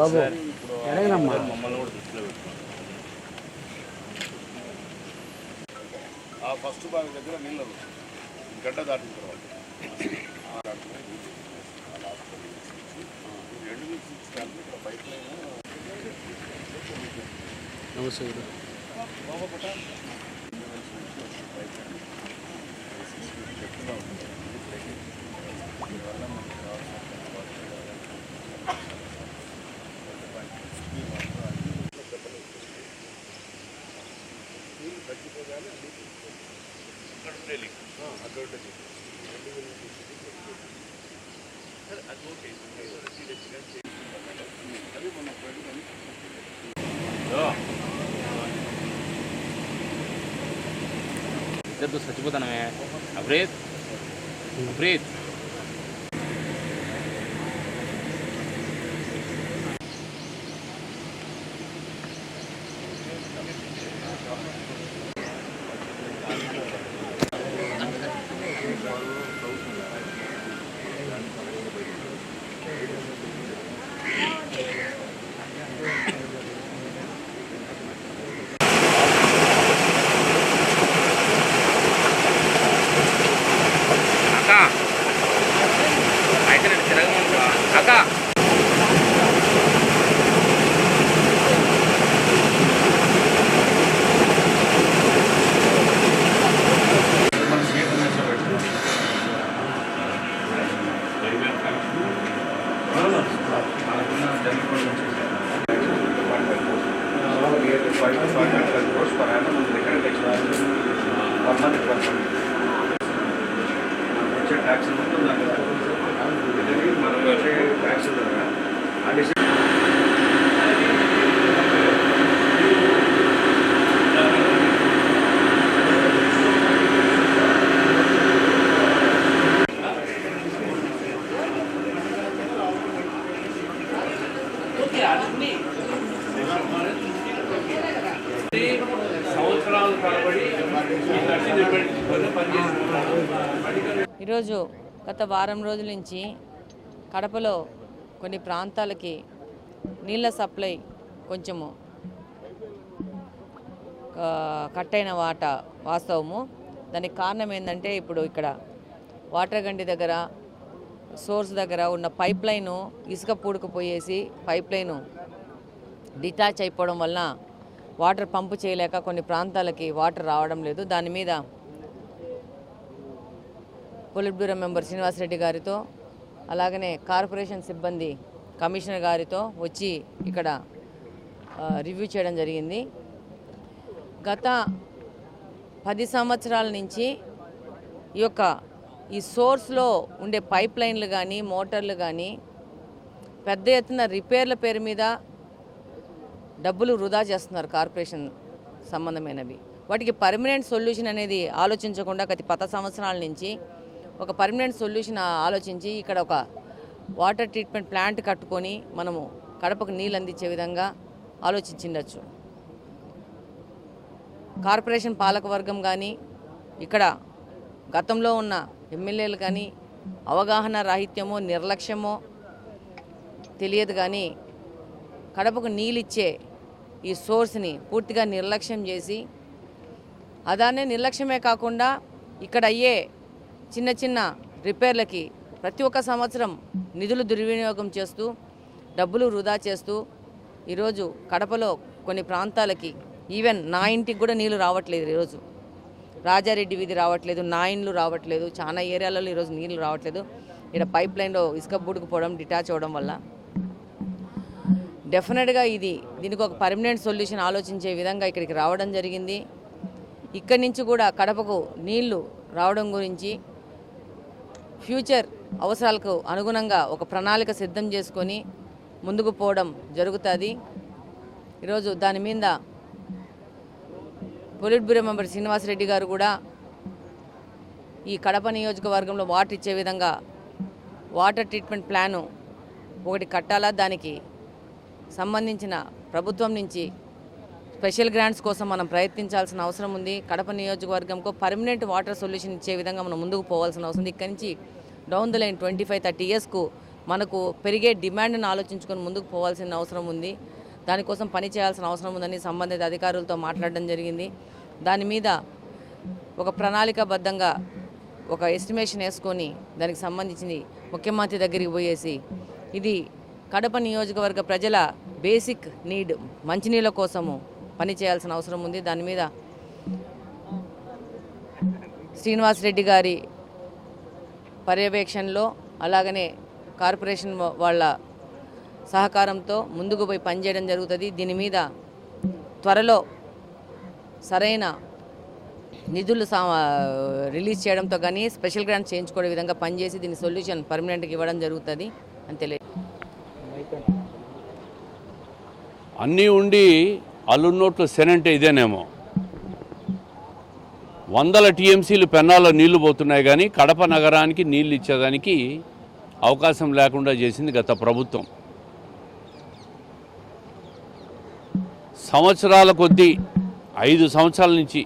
బాబు. ఎడగనమ్మా. ఆ ఫస్ట్ బావి దగ్గర నీళ్ళు గడ్డ దాటిన తర్వాత. ఆ దాటిన ఆ last లో ఈ రెండు వీక్స్ ఇచ్చడానికి ఇక్కడ పైప్ లైన్ నమస్తే గురు చెప్తున్నా ఉంటుంది దీనివల్ల మనకి రావాల్సిన వాటర్ నీళ్ళు తగ్గిపోగానే ఉండే లీక్ అక్కడ ఉండే లీక్ సరే అది ఓకే. సీరియస్గా అది మన ఫ్రెండ్ అని ఇద్దరు చచ్చిపోతానమే. అబ్రేత్ అబ్రేత్ ఈరోజు గత వారం రోజుల నుంచి కడపలో కొన్ని ప్రాంతాలకి నీళ్ళ సప్లై కొంచెము కట్ అయిన వాట వాస్తవము. దానికి కారణం ఏంటంటే ఇప్పుడు ఇక్కడ వాటర్ గండి దగ్గర సోర్స్ దగ్గర ఉన్న పైప్ లైను ఇసుక పూడుకుపోయేసి పైప్ లైను డిటాచ్ అయిపోవడం వలన వాటర్ పంపు చేయలేక కొన్ని ప్రాంతాలకి వాటర్ రావడం లేదు. దాని మీద పొలిట్ బ్యూరో మెంబర్ శ్రీనివాసరెడ్డి గారితో అలాగనే కార్పొరేషన్ సిబ్బంది కమిషనర్ గారితో వచ్చి ఇక్కడ రివ్యూ చేయడం జరిగింది. గత పది సంవత్సరాల నుంచి ఈ యొక్క ఈ సోర్స్లో ఉండే పైప్ లైన్లు కానీ మోటార్లు కానీ పెద్ద ఎత్తున రిపేర్ల పేరు మీద డబ్బులు వృధా చేస్తున్నారు కార్పొరేషన్ సంబంధమైనవి. వాటికి పర్మనెంట్ సొల్యూషన్ అనేది ఆలోచించకుండా గత పత సంవత్సరాల నుంచి ఒక పర్మనెంట్ సొల్యూషన్ ఆలోచించి ఇక్కడ ఒక వాటర్ ట్రీట్మెంట్ ప్లాంట్ కట్టుకొని మనము కడపకు నీళ్ళు అందించే విధంగా ఆలోచించిండొచ్చు. కార్పొరేషన్ పాలకవర్గం కానీ ఇక్కడ గతంలో ఉన్న ఎమ్మెల్యేలు కానీ అవగాహన రాహిత్యమో నిర్లక్ష్యమో తెలియదు కానీ కడపకు నీళ్ళిచ్చే ఈ సోర్స్ని పూర్తిగా నిర్లక్ష్యం చేసి అదానే నిర్లక్ష్యమే కాకుండా ఇక్కడ అయ్యే చిన్న చిన్న రిపేర్లకి ప్రతి ఒక్క సంవత్సరం నిధులు దుర్వినియోగం చేస్తూ డబ్బులు వృధా చేస్తూ ఈరోజు కడపలో కొన్ని ప్రాంతాలకి ఈవెన్ నా ఇంటికి కూడా నీళ్ళు రావట్లేదు ఈరోజు. రాజారెడ్డి వీధి రావట్లేదు నా ఇండ్లు రావట్లేదు చాలా ఏరియాలలో ఈరోజు నీళ్ళు రావట్లేదు. ఇక్కడ పైప్ లైన్లో ఇసుక బుడుకుపోవడం డిటాచ్ అవ్వడం వల్ల డెఫినెట్గా ఇది దీనికి ఒక పర్మనెంట్ సొల్యూషన్ ఆలోచించే విధంగా ఇక్కడికి రావడం జరిగింది. ఇక్కడి నుంచి కూడా కడపకు నీళ్ళు రావడం గురించి ఫ్యూచర్ అవసరాలకు అనుగుణంగా ఒక ప్రణాళిక సిద్ధం చేసుకొని ముందుకు పోవడం జరుగుతుంది. ఈరోజు దాని మీద పొలిట్ బ్యూరో మెంబర్ శ్రీనివాసరెడ్డి గారు కూడా ఈ కడప నియోజకవర్గంలో వాటర్ ఇచ్చే విధంగా వాటర్ ట్రీట్మెంట్ ప్లాను ఒకటి కట్టాలా? దానికి సంబంధించిన ప్రభుత్వం నుంచి స్పెషల్ గ్రాంట్స్ కోసం మనం ప్రయత్నించాల్సిన అవసరం ఉంది. కడప నియోజకవర్గంకు పర్మనెంట్ వాటర్ సొల్యూషన్ ఇచ్చే విధంగా మనం ముందుకు పోవాల్సిన అవసరం ఉంది. ఇక్కడి నుంచి down the line twenty five thirty ఇయర్స్కు మనకు పెరిగే డిమాండ్ను ఆలోచించుకొని ముందుకు పోవాల్సిన అవసరం ఉంది. దానికోసం పని చేయాల్సిన అవసరం ఉందని సంబంధిత అధికారులతో మాట్లాడడం జరిగింది. దాని మీద ఒక ప్రణాళికాబద్ధంగా ఒక ఎస్టిమేషన్ వేసుకొని దానికి సంబంధించింది ముఖ్యమంత్రి దగ్గరికి పోయేసి ఇది కడప నియోజకవర్గ ప్రజల బేసిక్ నీడ్ మంచినీళ్ళ కోసము పని చేయాల్సిన అవసరం ఉంది. దాని మీద శ్రీనివాస్ రెడ్డి గారి పర్యవేక్షణలో అలాగనే కార్పొరేషన్ వాళ్ళ సహకారంతో ముందుకు పోయి పనిచేయడం జరుగుతుంది. దీని మీద త్వరలో సరైన నిధులు సా రిలీజ్ చేయడంతో కానీ స్పెషల్ గ్రాంట్ చేయించుకునే విధంగా పనిచేసి దీని సొల్యూషన్ పర్మనెంట్గా ఇవ్వడం జరుగుతుంది అని తెలియ అన్నీ ఉండి అల్లున్నోట్ల సెనంటే ఇదేనేమో. వందల టీఎంసీలు పెన్నాల్లో నీళ్ళు పోతున్నాయి కానీ కడప నగరానికి నీళ్ళు ఇచ్చేదానికి అవకాశం లేకుండా చేసింది గత ప్రభుత్వం. సంవత్సరాల కొద్దీ ఐదు సంవత్సరాల నుంచి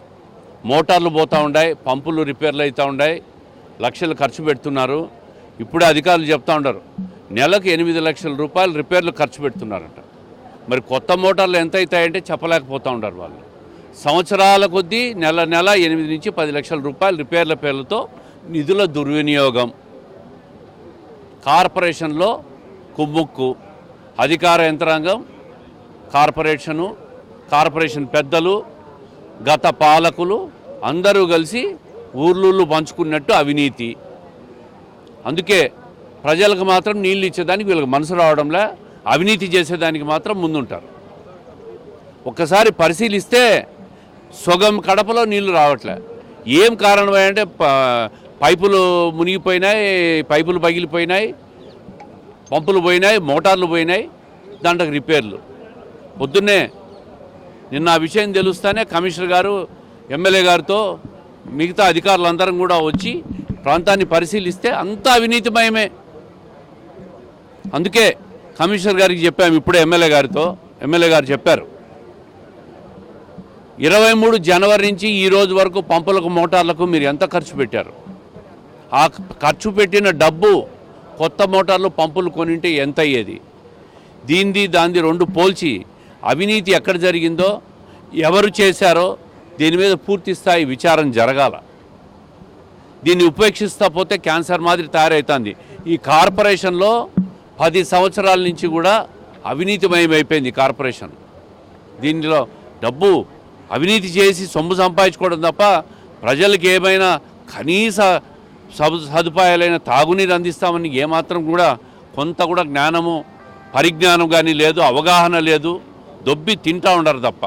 మోటార్లు పోతూ ఉన్నాయి పంపులు రిపేర్లు అవుతూ ఉన్నాయి లక్షలు ఖర్చు పెడుతున్నారు. ఇప్పుడే అధికారులు చెప్తా ఉన్నారు నెలకు ఎనిమిది లక్షల రూపాయలు రిపేర్లు ఖర్చు పెడుతున్నారంట. మరి కొత్త మోటార్లు ఎంత అవుతాయంటే చెప్పలేకపోతూ ఉంటారు వాళ్ళు. సంవత్సరాల కొద్దీ నెల నెల ఎనిమిది నుంచి పది లక్షల రూపాయలు రిపేర్ల పేర్లతో నిధుల దుర్వినియోగం. కార్పొరేషన్లో కుమ్ముక్కు అధికార యంత్రాంగం కార్పొరేషను కార్పొరేషన్ పెద్దలు గత పాలకులు అందరూ కలిసి ఊర్లూళ్ళు పంచుకున్నట్టు అవినీతి. అందుకే ప్రజలకు మాత్రం నీళ్ళు ఇచ్చేదానికి వీళ్ళకి మనసు రావడంలే. అవినీతి చేసేదానికి మాత్రం ముందుంటారు. ఒక్కసారి పరిశీలిస్తే సొగం కడపలో నీళ్ళు రావట్లే. ఏం కారణం అంటే ప- పైపులు మునిగిపోయినాయి పైపులు పగిలిపోయినాయి పంపులు పోయినాయి మోటార్లు పోయినాయి దాంట్లో రిపేర్లు. పొద్దున్నే నిన్న ఆ విషయం తెలుస్తానే కమిషనర్ గారు ఎమ్మెల్యే గారితో మిగతా అధికారులందరం కూడా వచ్చి ప్రాంతాన్ని పరిశీలిస్తే అంతా అవినీతిమయమే. అందుకే కమిషనర్ గారికి చెప్పాము ఇప్పుడే ఎమ్మెల్యే గారితో ఎమ్మెల్యే గారు చెప్పారు. ఇరవై మూడు జనవరి నుంచి ఈ రోజు వరకు పంపులకు మోటార్లకు మీరు ఎంత ఖర్చు పెట్టారు? ఆ ఖర్చు పెట్టిన డబ్బు కొత్త మోటార్లు పంపులు కొనింటే ఎంత అయ్యేది? దీంది దాంది రెండు పోల్చి అవినీతి ఎక్కడ జరిగిందో ఎవరు చేశారో దీని మీద పూర్తి స్థాయి విచారం జరగాల. దీన్ని ఉపేక్షిస్తా పోతే క్యాన్సర్ మాదిరి తయారవుతుంది ఈ కార్పొరేషన్లో పది సంవత్సరాల నుంచి కూడా అవినీతిమయం అయిపోయింది కార్పొరేషన్. దీనిలో డబ్బు అవినీతి చేసి సొమ్ము సంపాదించుకోవడం తప్ప ప్రజలకు ఏమైనా కనీస సదుపాయాలైన తాగునీరు అందిస్తామని ఏమాత్రం కూడా కొంత కూడా జ్ఞానము పరిజ్ఞానం కానీ లేదు అవగాహన లేదు దొబ్బి తింటా ఉండరు తప్ప.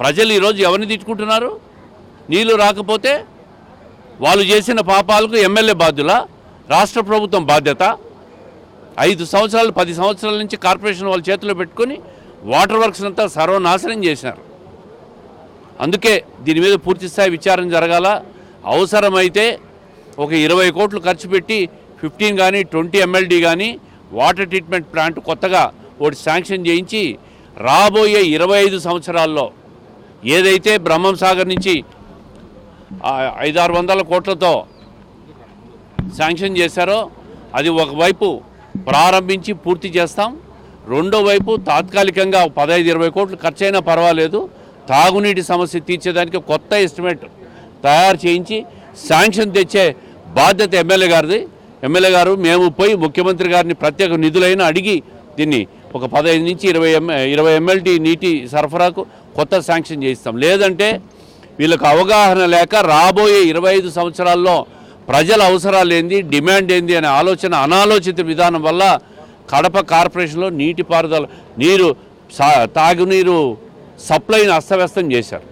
ప్రజలు ఈరోజు ఎవరిని తిట్టుకుంటున్నారు? నీళ్ళు రాకపోతే వాళ్ళు చేసిన పాపాలకు ఎమ్మెల్యే బాధ్యుల? రాష్ట్ర ప్రభుత్వం బాధ్యత? ఐదు సంవత్సరాలు పది సంవత్సరాల నుంచి కార్పొరేషన్ వాళ్ళ చేతిలో పెట్టుకొని వాటర్ వర్క్స్ అంతా సర్వనాశనం చేశారు. అందుకే దీని మీద పూర్తిస్థాయి విచారణ జరగాల. అవసరమైతే ఒక ఇరవై కోట్లు ఖర్చు పెట్టి ఫిఫ్టీన్ కానీ ట్వంటీ ఎంఎల్డీ కానీ వాటర్ ట్రీట్మెంట్ ప్లాంట్ కొత్తగా ఒకటి శాంక్షన్ చేయించి రాబోయే ఇరవై ఐదు సంవత్సరాల్లో ఏదైతే బ్రహ్మం సాగర్ నుంచి ఐదారు వందల కోట్లతో శాంక్షన్ చేశారో అది ఒకవైపు ప్రారంభించి పూర్తి చేస్తాం. రెండో వైపు తాత్కాలికంగా పదహైదు ఇరవై కోట్లు ఖర్చైనా పర్వాలేదు. తాగునీటి సమస్య తీర్చేదానికి కొత్త ఎస్టిమేట్ తయారు చేయించి శాంక్షన్ తెచ్చే బాధ్యత ఎమ్మెల్యే గారిది. ఎమ్మెల్యే గారు మేము పోయి ముఖ్యమంత్రి గారిని ప్రత్యేక నిధులైనా అడిగి దీన్ని ఒక పదహైదు నుంచి ఇరవై ఎం ఇరవై ఎమ్మెల్టీ నీటి సరఫరాకు కొత్త శాంక్షన్ చేయిస్తాం. లేదంటే వీళ్ళకు అవగాహన లేక రాబోయే ఇరవై ఐదు సంవత్సరాల్లో ప్రజల అవసరాలు ఏంది డిమాండ్ ఏంది అనే ఆలోచన అనాలోచిత విధానం వల్ల కడప కార్పొరేషన్లో నీటిపారుదల నీరు సా- తాగునీరు సప్లైని అస్తవ్యస్తం చేశారు.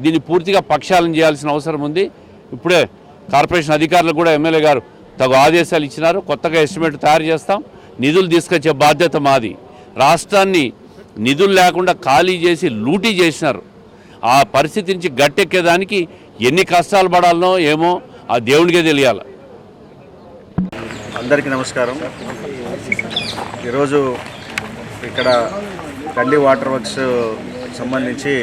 దీన్ని పూర్తిగా పక్షాలను చేయాల్సిన అవసరం ఉంది. ఇప్పుడే కార్పొరేషన్ అధికారులు కూడా ఎమ్మెల్యే గారు తగు ఆదేశాలు ఇచ్చినారు. కొత్తగా ఎస్టిమేట్ తయారు చేస్తాం. నిధులు తీసుకొచ్చే బాధ్యత మాది. రాష్ట్రాన్ని నిధులు లేకుండా ఖాళీ చేసి లూటీ చేసినారు. ఆ పరిస్థితి నుంచి గట్టెక్కేదానికి ఎన్ని కష్టాలు పడాలనో ఏమో ఆ దేవునికే తెలియాలి. అందరికీ నమస్కారం. ఈరోజు ఇక్కడ కండి వాటర్ వర్క్స్ సంబంధించి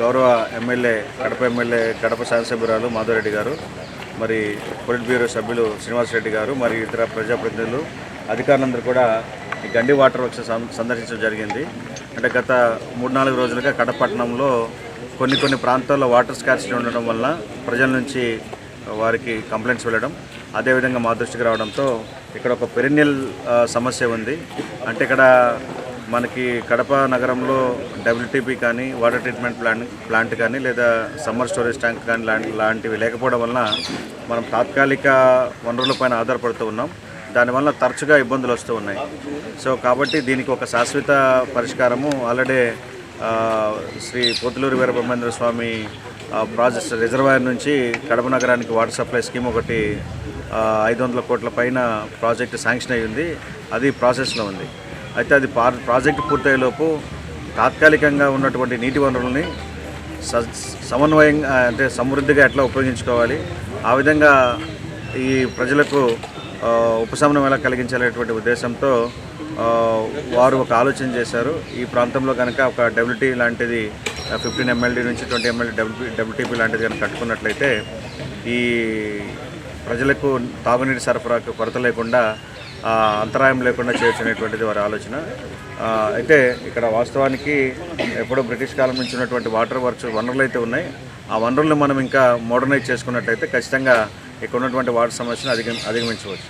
గౌరవ ఎమ్మెల్యే కడప ఎమ్మెల్యే కడప శాసనసభ్యురాలు మాధవరెడ్డి గారు మరి పొలిట్ బ్యూరో సభ్యులు శ్రీనివాసరెడ్డి గారు మరి ఇతర ప్రజాప్రతినిధులు అధికారులందరూ కూడా ఈ గండి వాటర్ వర్క్స్ సందర్శించడం జరిగింది. అంటే గత మూడు నాలుగు రోజులుగా కడప పట్టణంలో కొన్ని కొన్ని ప్రాంతాల్లో వాటర్ స్కార్సిటీ ఉండడం వల్ల ప్రజల నుంచి వారికి కంప్లైంట్స్ వెళ్ళడం. అదేవిధంగా మా దృష్టికి రావడంతో ఇక్కడ ఒక పెరినియల్ సమస్య ఉంది. అంటే ఇక్కడ మనకి కడప నగరంలో డబ్ల్యూటీపీ కానీ వాటర్ ట్రీట్మెంట్ ప్లాంట్ ప్లాంట్ కానీ లేదా సమ్మర్ స్టోరేజ్ ట్యాంక్ కానీ లాంటి లాంటివి లేకపోవడం వలన మనం తాత్కాలిక వనరులపైన ఆధారపడుతూ ఉన్నాం. దానివల్ల తరచుగా ఇబ్బందులు వస్తూ ఉన్నాయి. సో కాబట్టి దీనికి ఒక శాశ్వత పరిష్కారము. Already Sri Pothuluru Veerabrahmendra Swamy project reservoir నుంచి కడప నగరానికి వాటర్ సప్లై స్కీమ్ ఒకటి ఐదు వందల కోట్ల పైన ప్రాజెక్ట్ శాంక్షన్ అయ్యి ఉంది. అది ప్రాసెస్లో ఉంది. అయితే అది పా ప్రాజెక్ట్ పూర్తయ్యేలోపు తాత్కాలికంగా ఉన్నటువంటి నీటి వనరుల్ని స సమన్వయంగా అంటే సమృద్ధిగా ఎట్లా ఉపయోగించుకోవాలి ఆ విధంగా ఈ ప్రజలకు ఉపశమనం ఎలా కలిగించాలనేటువంటి ఉద్దేశంతో వారు ఒక ఆలోచన చేశారు. ఈ ప్రాంతంలో కనుక ఒక డబ్ల్యూటీ లాంటిది ఫిఫ్టీన్ ఎంఎల్డీ నుంచి ట్వంటీ ఎంఎల్డీ డబ్ల్యూ డబ్ల్యూటీపీ లాంటిది కనుక కట్టుకున్నట్లయితే ఈ ప్రజలకు తాగునీటి సరఫరాకు కొరత లేకుండా అంతరాయం లేకుండా చేయొచ్చు అనేటువంటిది వారి ఆలోచన. అయితే ఇక్కడ వాస్తవానికి ఎప్పుడో బ్రిటిష్ కాలం నుంచి ఉన్నటువంటి వాటర్ వర్క్స్ వనరులు అయితే ఉన్నాయి. ఆ వనరులను మనం ఇంకా మోడర్నైజ్ చేసుకున్నట్లయితే ఖచ్చితంగా ఇక్కడ ఉన్నటువంటి వాటర్ సమస్యను అధిగ అధిగమించవచ్చు.